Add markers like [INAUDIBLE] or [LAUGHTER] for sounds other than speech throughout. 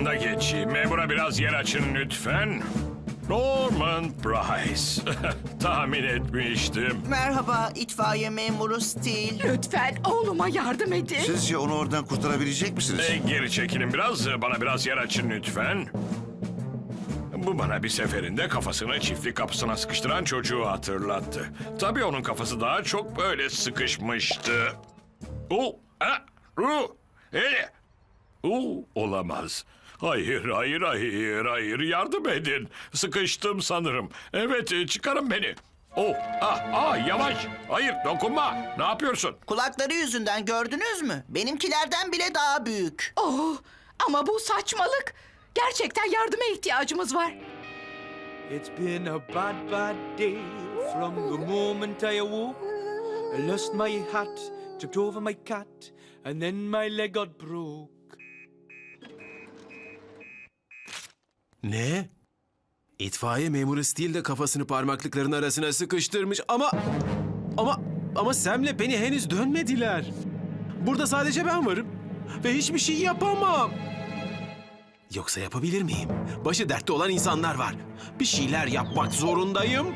yanında geçeyim. Memura biraz yer açın lütfen. Norman Price. [LAUGHS] Tahmin etmiştim. Merhaba itfaiye memuru Steel. Lütfen oğluma yardım edin. Sizce onu oradan kurtarabilecek misiniz? E, geri çekilin biraz. Bana biraz yer açın lütfen. Bu bana bir seferinde kafasını çiftlik kapısına sıkıştıran çocuğu hatırlattı. Tabii onun kafası daha çok böyle sıkışmıştı. O, ha, ru, e, u, olamaz. Hayır, hayır, hayır, hayır. Yardım edin. Sıkıştım sanırım. Evet, e, çıkarın beni. Oh, ah, ah, yavaş. Hayır, dokunma. Ne yapıyorsun? Kulakları yüzünden gördünüz mü? Benimkilerden bile daha büyük. Oh, ama bu saçmalık. Gerçekten yardıma ihtiyacımız var. It's been a bad, bad day from the moment I awoke. I lost my hat, tripped over my cat, and then my leg got broke. Ne? İtfaiye memuru Steel de kafasını parmaklıkların arasına sıkıştırmış ama... Ama... Ama Sam'le Penny henüz dönmediler. Burada sadece ben varım. Ve hiçbir şey yapamam. Yoksa yapabilir miyim? Başı dertte olan insanlar var. Bir şeyler yapmak zorundayım.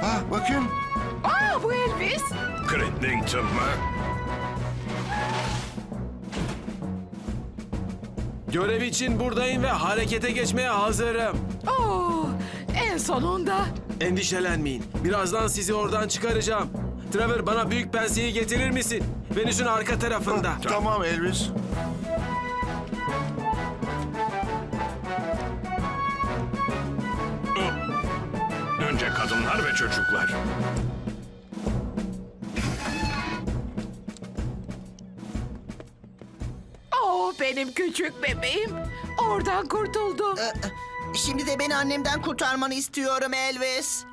Ha bakın. Aa, bu Elvis. Crittington mı? Görev için buradayım ve harekete geçmeye hazırım. Oh, en sonunda. Endişelenmeyin. Birazdan sizi oradan çıkaracağım. Trevor bana büyük penseyi getirir misin? Venüs'ün arka tarafında. Tamam Elvis. Çocuklar. Oh, benim küçük bebeğim. Oradan kurtuldum. Ee, Şimdi de beni annemden kurtarmanı istiyorum Elvis.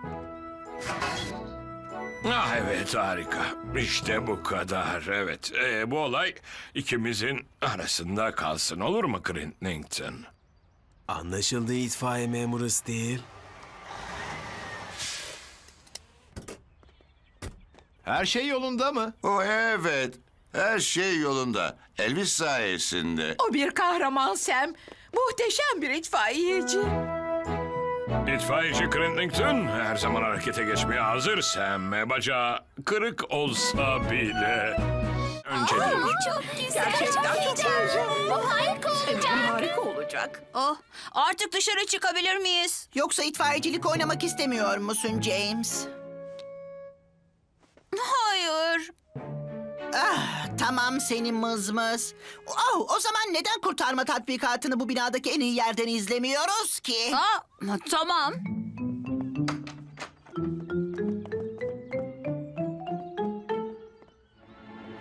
Ah evet harika. İşte bu kadar. Evet Ee, bu olay ikimizin arasında kalsın olur mu Crittington? Anlaşıldı itfaiye memuru Steel. Her şey yolunda mı? O evet. Her şey yolunda. Elvis sayesinde. O bir kahraman Sam. Muhteşem bir itfaiyeci. İtfaiyeci Crittington her zaman harekete geçmeye hazır. Sam bacağı kırık olsa bile. Öncedir. Çok güzel. Gerçekten çok heyecanlı. Bu harika olacak. harika olacak. Oh, artık dışarı çıkabilir miyiz? Yoksa itfaiyecilik oynamak istemiyor musun James? Hayır. Ah, tamam senin mızmız. Oh, o zaman neden kurtarma tatbikatını bu binadaki en iyi yerden izlemiyoruz ki? Aa, tamam.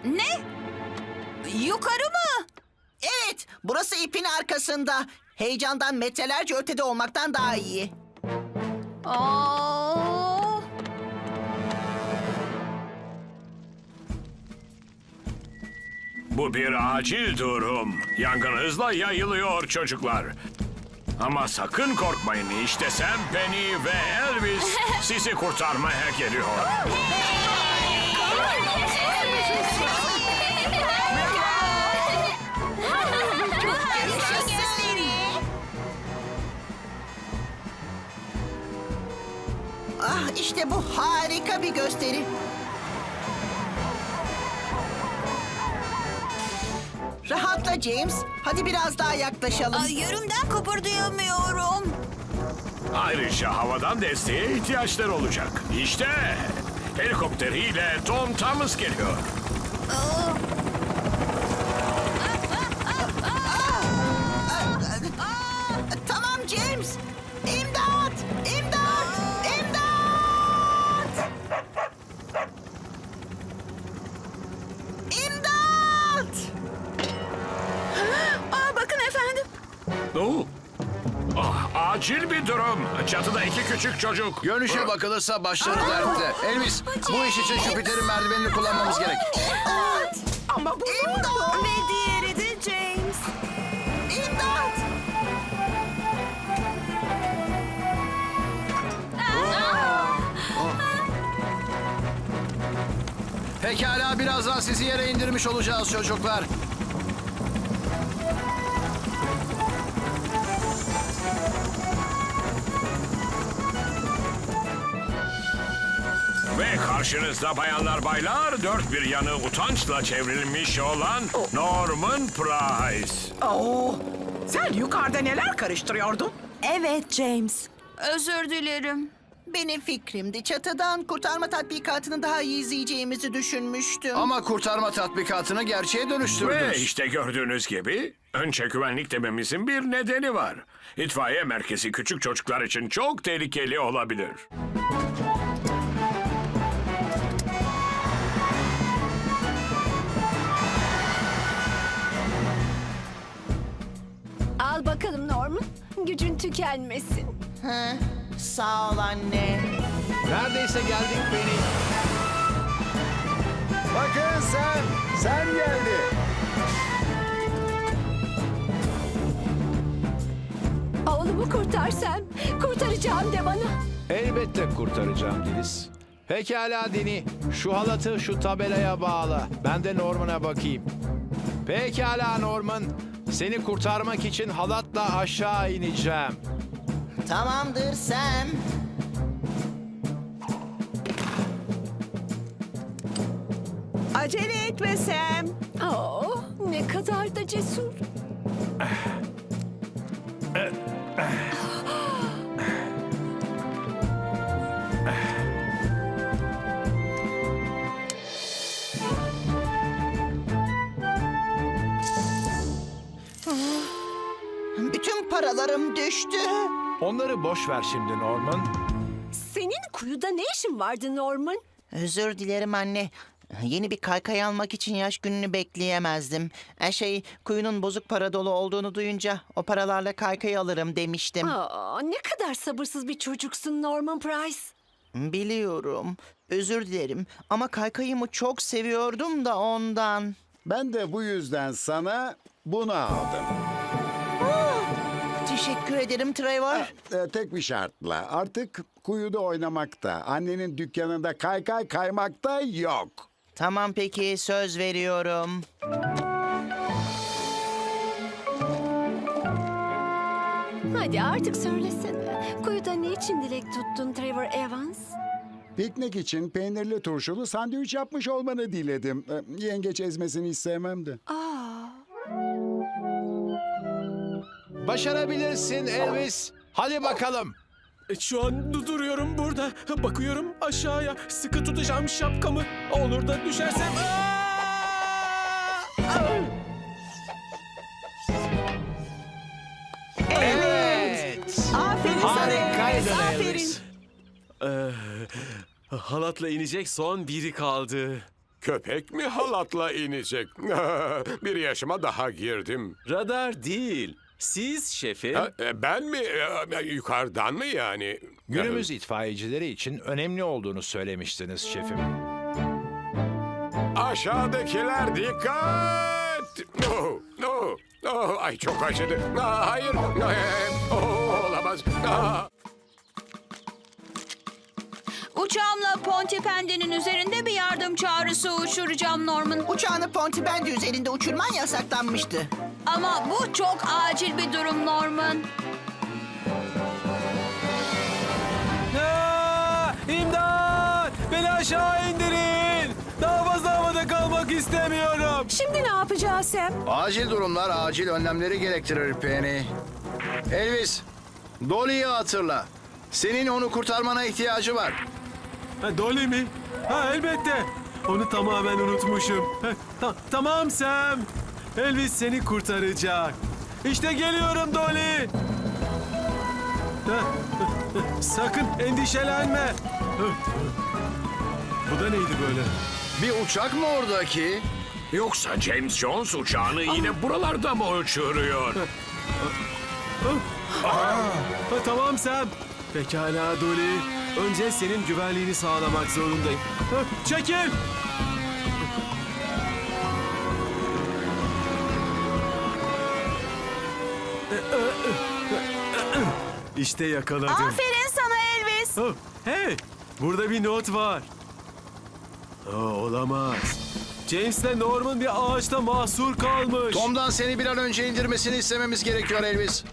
Ne? Yukarı mı? Evet, burası ipin arkasında. Heyecandan metrelerce ötede olmaktan daha iyi. Aa, Bu bir acil durum. Yangın hızla yayılıyor çocuklar. Ama sakın korkmayın. İşte Sam, Penny ve Elvis sizi kurtarmaya geliyor. Ah, işte bu harika bir gösteri. Rahatla James. Hadi biraz daha yaklaşalım. Ay, Yerimden kıpırdayamıyorum. Ayrıca havadan desteğe ihtiyaçları olacak. İşte helikopteriyle Tom Thomas geliyor. Tamam küçük çocuk. Görünüşe bakılırsa başları dertte. Elvis bu iş için Jüpiter'in merdivenini kullanmamız gerek. Ama bu İmdat! Ve diğeri de James. İmdat! Pekala birazdan sizi yere indirmiş olacağız çocuklar. Ve karşınızda bayanlar baylar dört bir yanı utançla çevrilmiş olan Norman Price. Oo, sen yukarıda neler karıştırıyordun? Evet James. Özür dilerim. Benim fikrimdi. Çatıdan kurtarma tatbikatını daha iyi izleyeceğimizi düşünmüştüm. Ama kurtarma tatbikatını gerçeğe dönüştürdünüz. Ve işte gördüğünüz gibi önce güvenlik dememizin bir nedeni var. İtfaiye merkezi küçük çocuklar için çok tehlikeli olabilir. Gücün tükenmesin. Hı, Sağ ol anne. Neredeyse geldik beni. Bakın sen, sen geldi. Oğlumu kurtarsam kurtaracağım de bana. Elbette kurtaracağım Deniz. Pekala Deni, şu halatı şu tabelaya bağla. Ben de Norman'a bakayım. Pekala Norman, seni kurtarmak için halatla aşağı ineceğim. Tamamdır Sam. Acele etme Sam. Oo, ne kadar da cesur. [LAUGHS] Bütün paralarım düştü. Onları boş ver şimdi Norman. Senin kuyuda ne işin vardı Norman? Özür dilerim anne. Yeni bir kaykay almak için yaş gününü bekleyemezdim. Her şey kuyunun bozuk para dolu olduğunu duyunca o paralarla kaykay alırım demiştim. Aa, ne kadar sabırsız bir çocuksun Norman Price. Biliyorum. Özür dilerim ama kaykayımı çok seviyordum da ondan. Ben de bu yüzden sana bunu aldım. Teşekkür ederim Trevor. Ee, tek bir şartla. Artık kuyuda oynamakta, annenin dükkanında kaykay kaymakta yok. Tamam peki söz veriyorum. Hadi artık söylesene. Kuyuda ne için dilek tuttun Trevor Evans? Piknik için peynirli turşulu sandviç yapmış olmanı diledim. Ee, yengeç ezmesini hiç sevmem de. Başarabilirsin Elvis. Hadi bakalım. E, Şu an du- duruyorum burada. Bakıyorum aşağıya. Sıkı tutacağım şapkamı. Olur da düşersem... Aa! Evet. Aferin Harikaydın Aferin. Elvis. Ee, halatla inecek son biri kaldı. Köpek mi halatla inecek? [LAUGHS] bir yaşıma daha girdim. Radar değil. Siz şefim. ben mi? yukarıdan mı yani? Günümüz itfaiyecileri için önemli olduğunu söylemiştiniz şefim. Aşağıdakiler dikkat! Oh, oh, oh, ay çok acıdı. Ah, hayır. Oh, olamaz. Ah. Uçağımla Pontypendy'nin üzerinde bir yardım çağrısı uçuracağım Norman. Uçağını Pontypandy üzerinde uçurman yasaklanmıştı. Ama bu çok acil bir durum Norman. Aa, İmdat! Beni aşağı indirin! Daha fazla havada kalmak istemiyorum. Şimdi ne yapacağız Sam? Acil durumlar acil önlemleri gerektirir Penny. Elvis, Dolly'yi hatırla. Senin onu kurtarmana ihtiyacı var. Ha, Dolly mi? Ha elbette. Onu tamamen unutmuşum. Ha, ta- tamam Sam. Elvis seni kurtaracak. İşte geliyorum Dolly. Sakın endişelenme. Bu da neydi böyle? Bir uçak mı oradaki? Yoksa James Jones uçağını yine buralarda mı uçuruyor? Ha, tamam Sam. Pekala Dolly. Önce senin güvenliğini sağlamak zorundayım. Ha, Çekil. İşte yakaladım. Aferin sana Elvis. Oh, hey, burada bir not var. Aa, olamaz. James'le Norman bir ağaçta mahsur kalmış. Tom'dan seni bir an önce indirmesini istememiz gerekiyor Elvis.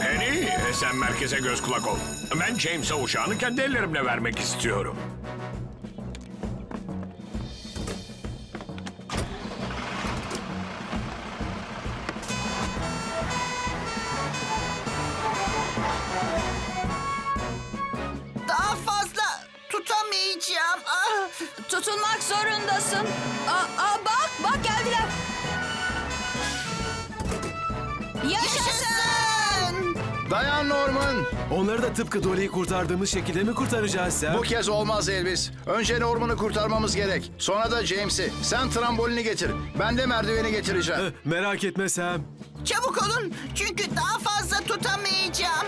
Penny, sen merkeze göz kulak ol. Ben James'e uşağını kendi ellerimle vermek istiyorum. Yaşasın! Dayan Norman. Onları da tıpkı Dolly'yi kurtardığımız şekilde mi kurtaracağız Sam? Bu kez olmaz Elvis. Önce Norman'ı kurtarmamız gerek. Sonra da James'i. Sen trambolini getir. Ben de merdiveni getireceğim. Eh, Merak etme Sam. Çabuk olun çünkü daha fazla tutamayacağım.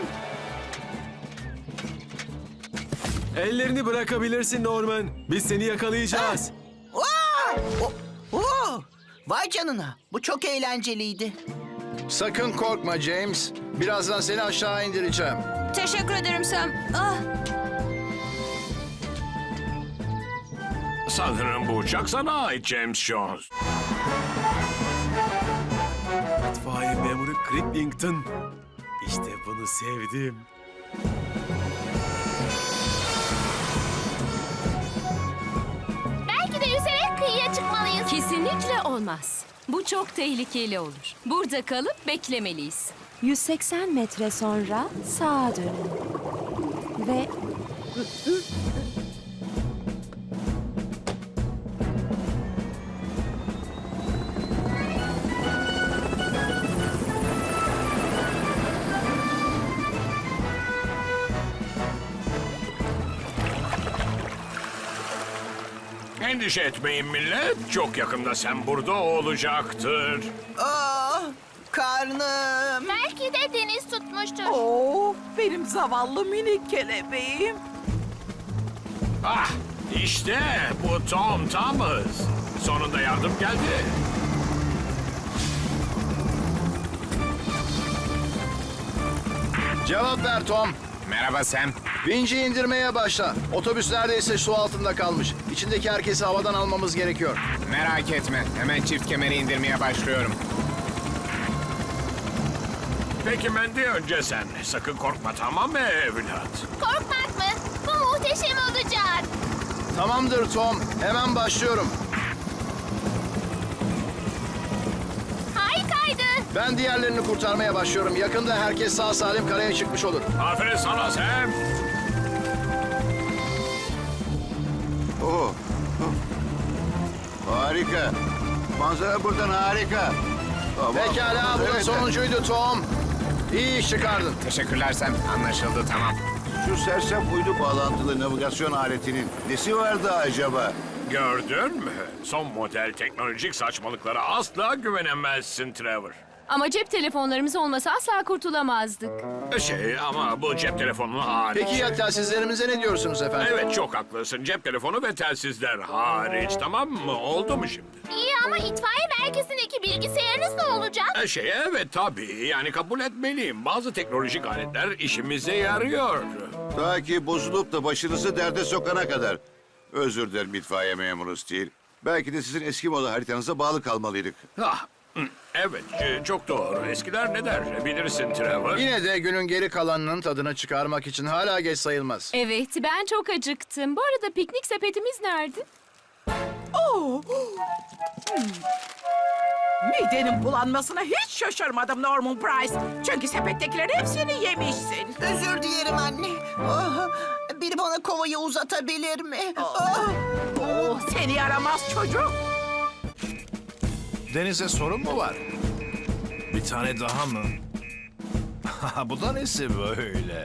Ellerini bırakabilirsin Norman. Biz seni yakalayacağız. Aa! O- Oo! Vay canına bu çok eğlenceliydi. Sakın korkma James. Birazdan seni aşağı indireceğim. Teşekkür ederim Sam. Ah, Sanırım bu uçak sana ait James Jones. İtfaiye memuru Crippington. İşte bunu sevdim. Belki de yüzerek kıyıya çıkmalıyız. Kesinlikle olmaz. Bu çok tehlikeli olur. Burada kalıp beklemeliyiz. 180 metre sonra sağa dönün. Ve Endişe etmeyin millet. Çok yakında sen burada olacaktır. Aa, karnım. belki de deniz tutmuştur. Oo, benim zavallı minik kelebeğim. Ah işte bu Tom Thomas. Sonunda yardım geldi. Cevap ver Tom. Merhaba Sam. Vinci indirmeye başla. Otobüs neredeyse su altında kalmış. İçindeki herkesi havadan almamız gerekiyor. Merak etme. Hemen çift kemeri indirmeye başlıyorum. Peki Mendy önce sen. Sakın korkma tamam mı evlat? Korkmak mı? Bu muhteşem olacak. Tamamdır Tom. Hemen başlıyorum. Harikaydı. Ben diğerlerini kurtarmaya başlıyorum. Yakında herkes sağ salim karaya çıkmış olur. Aferin sana Sam. Harika. Manzara buradan harika. Tamam. Pekala bu da Evet, sonuncuydu Tom. İyi iş çıkardın. Teşekkürler Sam. Anlaşıldı tamam. Şu sersem uydu bağlantılı navigasyon aletinin nesi vardı acaba? Gördün mü? Son model teknolojik saçmalıklara asla güvenemezsin Trevor. Ama cep telefonlarımız olmasa asla kurtulamazdık. Şey ama bu cep telefonu hariç. Peki ya telsizlerimize ne diyorsunuz efendim? Evet çok haklısın. Cep telefonu ve telsizler hariç tamam mı? Oldu mu şimdi? İyi ama itfaiye merkezindeki bilgisayarınız ne olacak? E, Şey evet tabii. Yani kabul etmeliyim. Bazı teknolojik aletler işimize yarıyor. Ta ki bozulup da başınızı derde sokana kadar. Özür dilerim itfaiye memuru Steel. Belki de sizin eski moda haritanıza bağlı kalmalıydık. Ah, evet e, çok doğru. Eskiler ne der bilirsin Trevor. Yine de günün geri kalanının tadını çıkarmak için hala geç sayılmaz. Evet, ben çok acıktım. Bu arada piknik sepetimiz nerede? Oo. Hmm. Midenin bulanmasına hiç şaşırmadım Norman Price. Çünkü sepettekilerin hepsini yemişsin. Özür dilerim anne. Oh, biri bana kovayı uzatabilir mi? Oh. Oo, seni yaramaz çocuk. Denize sorun mu var? Bir tane daha mı? [LAUGHS] Bu da nesi böyle?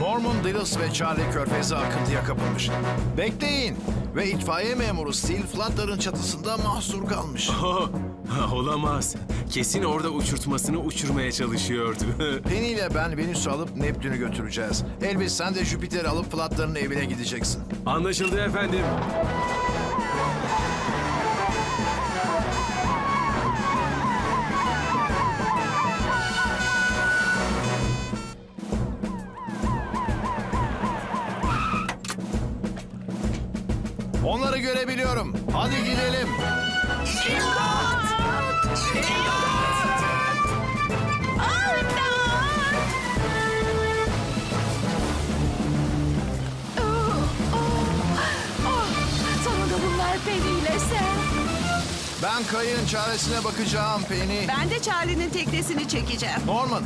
Norman Dillis ve Charlie Körfez'e akıntıya kapılmış. Bekleyin! Ve itfaiye memuru Steel Flutter'ın çatısında mahsur kalmış. [LAUGHS] [LAUGHS] Olamaz. Kesin orada uçurtmasını uçurmaya çalışıyordu. [LAUGHS] Penny ile ben Venüs'ü alıp Neptün'ü götüreceğiz. Elvis sen de Jüpiter'i alıp Flatların evine gideceksin. Anlaşıldı efendim. Onları görebiliyorum. Hadi gidelim. İmdat! Sam. Ben kayığın çaresine bakacağım Penny. Ben de Charlie'nin teknesini çekeceğim. Norman,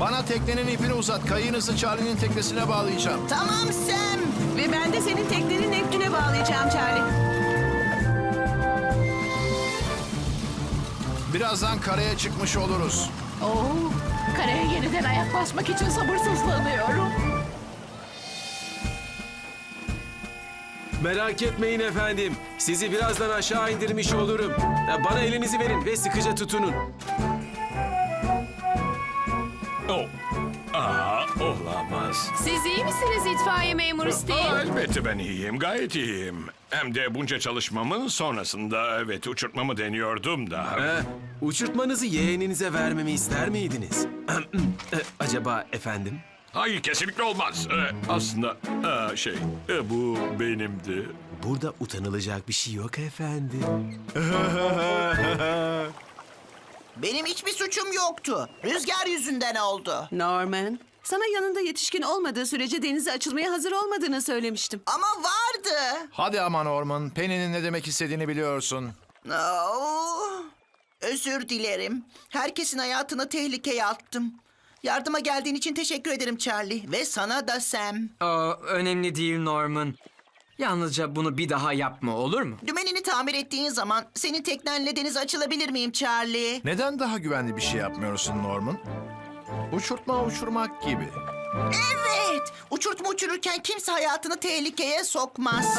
bana teknenin ipini uzat. Kayığınızı Charlie'nin teknesine bağlayacağım. Tamam Sam. Ve ben de senin tekneni Neptün'e bağlayacağım Charlie. Birazdan karaya çıkmış oluruz. Oo, karaya yeniden ayak basmak için sabırsızlanıyorum. Merak etmeyin efendim. Sizi birazdan aşağı indirmiş olurum. Bana elinizi verin ve sıkıca tutunun. Oh. Aa, olamaz. Siz iyi misiniz itfaiye memuru Aa, Steel? elbette ben iyiyim, gayet iyiyim. Hem de bunca çalışmamın sonrasında evet uçurtmamı deniyordum da. Ee, uçurtmanızı yeğeninize vermemi ister miydiniz? Ee, [CLEARS THROAT] Acaba efendim? Hayır kesinlikle olmaz. Ee, aslında aa, şey e, bu benimdi. Burada utanılacak bir şey yok efendim. [LAUGHS] Benim hiçbir suçum yoktu. Rüzgar yüzünden oldu. Norman, sana yanında yetişkin olmadığı sürece denize açılmaya hazır olmadığını söylemiştim. Ama vardı. Hadi ama Norman, Penny'nin ne demek istediğini biliyorsun. Oo, özür dilerim. Herkesin hayatını tehlikeye attım. Yardıma geldiğin için teşekkür ederim Charlie. Ve sana da Sam. Aa, önemli değil Norman. Yalnızca bunu bir daha yapma olur mu? Dümenini tamir ettiğin zaman senin teknenle denize açılabilir miyim Charlie? Neden daha güvenli bir şey yapmıyorsun Norman? Uçurtma uçurmak gibi. Evet. Uçurtma uçururken kimse hayatını tehlikeye sokmaz. [LAUGHS]